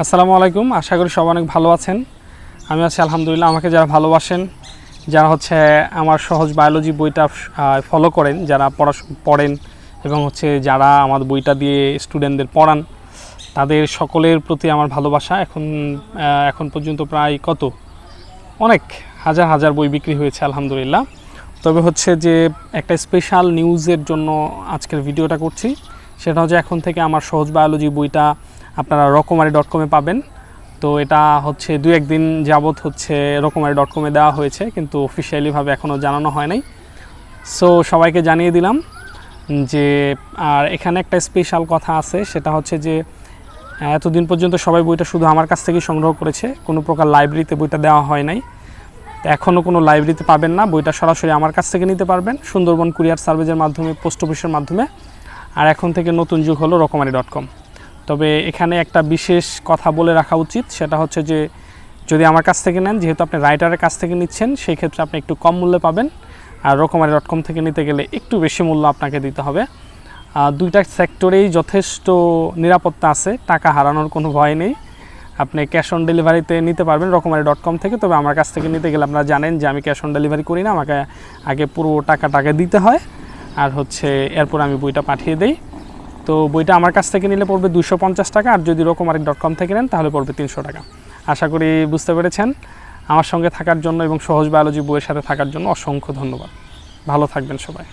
আসসালামু আলাইকুম। আশা করি সবাই অনেক ভালো আছেন। আমি আছি আলহামদুলিল্লাহ, আমাকে যারা ভালোবাসেন, যারা হচ্ছে আমার সহজ বায়োলজি বইটা ফলো করেন, যারা পড়াশো, পড়েন এবং হচ্ছে যারা আমার বইটা দিয়ে স্টুডেন্টদের পড়ান, তাদের সকলের প্রতি আমার ভালোবাসা এখন এখন পর্যন্ত প্রায় কত? অনেক, হাজার হাজার বই বিক্রি হয়েছে আলহামদুলিল্লাহ। তবে হচ্ছে যে একটা স্পেশাল নিউজের জন্য আজকের ভিডিওটা করছি। সেটা হচ্ছে এখন থেকে আমার সহজ বায়োলজি বইটা আপনারা রকমারি ডট কমে পাবেন। তো এটা হচ্ছে দু একদিন যাবৎ হচ্ছে রকমারি ডট কমে দেওয়া হয়েছে, কিন্তু অফিসিয়ালিভাবে এখনও জানানো হয় নাই। সো সবাইকে জানিয়ে দিলাম যে, আর এখানে একটা স্পেশাল কথা আছে, সেটা হচ্ছে যে, এতদিন পর্যন্ত সবাই বইটা শুধু আমার কাছ থেকেই সংগ্রহ করেছে, কোনো প্রকার লাইব্রেরিতে বইটা দেওয়া হয় নাই। এখনও কোনো লাইব্রেরিতে পাবেন না, বইটা সরাসরি আমার কাছ থেকে নিতে পারবেন, সুন্দরবন কুরিয়ার সার্ভিসের মাধ্যমে, পোস্ট অফিসের মাধ্যমে। আর এখন থেকে নতুন যুগ হলো রকমারি ডট কম তবে এখানে একটা বিশেষ কথা বলে রাখা উচিত, সেটা হচ্ছে যে যদি আমার কাছ থেকে নেন, যেহেতু আপনি রাইটারের কাছ থেকে নিচ্ছেন, সেই ক্ষেত্রে আপনি একটু কম মূল্যে পাবেন। আর রকমারি ডট কম থেকে নিতে গেলে একটু বেশি মূল্য আপনাকে দিতে হবে। দুইটা সেক্টরেই যথেষ্ট নিরাপত্তা আছে, টাকা হারানোর কোনো ভয় নেই। আপনি ক্যাশ অন ডেলিভারিতে নিতে পারবেন রকমারি ডট কম থেকে, তবে আমার কাছ থেকে নিতে গেলে আপনারা জানেন যে আমি ক্যাশ অন ডেলিভারি করি না, আমাকে আগে পুরো টাকা টাকা দিতে হয়। আর হচ্ছে এরপর আমি বইটা পাঠিয়ে দেই। তো বইটা আমার কাছ থেকে নিলে পড়বে দুশো পঞ্চাশ টাকা, আর যদি রকমারিক ডট কম থেকে নেন তাহলে পড়বে তিনশো টাকা। আশা করি বুঝতে পেরেছেন। আমার সঙ্গে থাকার জন্য এবং সহজ বায়োলজি বইয়ের সাথে থাকার জন্য অসংখ্য ধন্যবাদ। ভালো থাকবেন সবাই।